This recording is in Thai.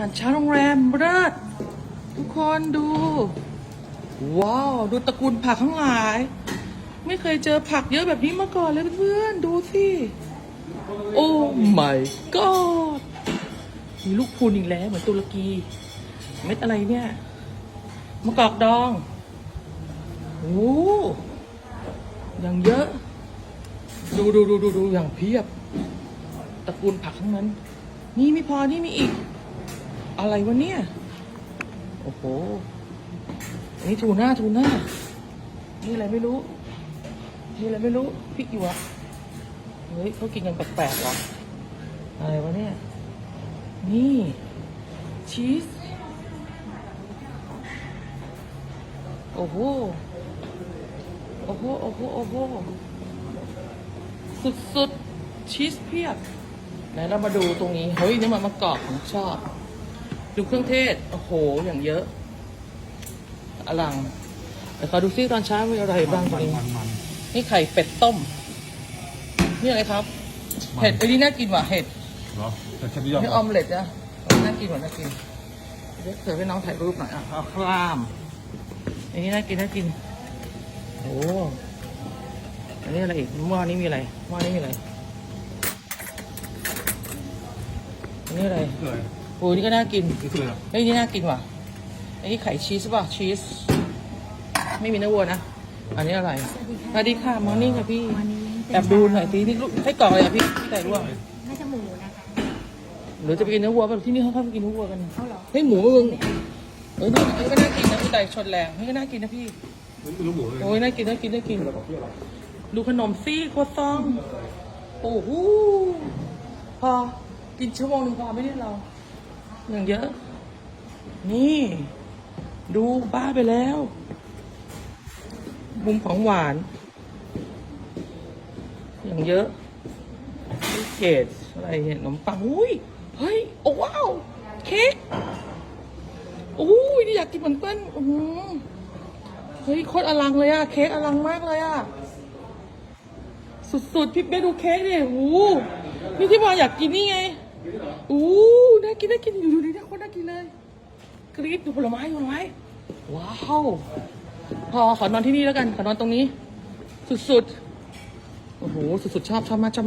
ารเช้าโรงแรมเลิศทุกคนดู ว้าว ดูตระกูลผักทั้งหลาย ไม่เคยเจอผักเยอะแบบนี้มาก่อนเลยเพื่อนๆดูสิโอ้ my god มีลูกพูนอีกแล้วเหมือนตุรกี เม็ดอะไรเนี่ยมะกอกดองโอ้ยังเยอะ ดูดูดูดูดูอย่างเพียบตระกูลผักทั้งนั้น นี่ไม่พอนี่มีอีก อะไรวะเนี่ย โอ้โห อันนี้ทูน่าทูน่า นี่อะไรไม่รู้ นี่อะไรไม่รู้พริกหยวกเฮ้ยเขากินกันแปลกๆว่ะอะไรวะเนี่ย นี่ ชีส โอ้โห โอ้โห โอ้โห โอ้โห สุดๆ ชีสเพียบไหนเรามาดูตรงนี้ เฮ้ย นี่มันมะกอกผมชอบ ดูเครื่องเทศ โอ้โห อย่างเยอะ อลังแต่ขอดูซิตอนเช้ามีอะไรบ้างตรงนี้มันมันนี่ไข่เป็ดต้ม นี่อะไรครับ เห็ดไอ้นี่น่ากินว่ะ เห็ดเหรอแต่แค่นี้ยอดนี่ออมเล็ตนะน่ากินว่ะน่ากินเดี๋ยวเสิร์ฟให้น้องถ่ายรูปหน่อยอะเอาคลามอันนี้น่ากินน่ากิน โอ้อันนี้อะไรอีกหม้อนี้มีอะไรหม้อนี้มีอะไรอันนี้อะไรเลย โอ้ยนี่ก็น่ากินนี่คืออะไรเฮ้ยนี่น่ากินว่ะอันนี้ไข่ชีสป่ะชีส ไม่มีเนื้อวัวนะ อันนี้อะไรสวัสดีค่ะมอร์นิ่งค่ะพี่วันนี้เป็นแอบดูหน่อยสินี่ลูกให้กล่องอะไรอะพี่พี่ไก่ลวกน่าจะหมูนะคะหรือจะไปกินเนื้อวัวป่ะที่นี่เขาชอบกินเนื้อวัวกันเขาเหรอเฮ้ยหมูมึงเออนี่อันนี้ก็น่ากินนะพี่ไก่ชนแรงนี่ก็น่ากินนะพี่ไม่รู้หมูเลยโอ้ยน่ากินน่ากินน่ากินดูขนมซี่โคตรซองโอ้โหพอกินชั่วโมงหนึ่งพอไม่ได้เรา อย่างเยอะ นี่ ดูบ้าไปแล้ว มุมของหวาน อย่างเยอะเกตอะไรเนี่ยขนมปังอุ้ยเฮ้ย โอ้ว้าว เค้กอุ้ยนี่อยากกินเหมือนเปิ้ลอื้อหือเฮ้ยโคตรอลังเลยอะเค้กอลังมากเลยอะสุดๆพี่เป้ดูเค้กดิโอ้นี่ที่วาอยากกินนี่ไงโอ้ น่ากินน่ากินอยู่ดูดิน่ยคนน่ากินเลยกรี๊ดดูผลไม้ผลไม้ว้าวพอขอนอนที่นี่แล้วกันขอนอนตรงนี้ สุดๆโอ้โหสุดๆชอบชอบมากชอบมาก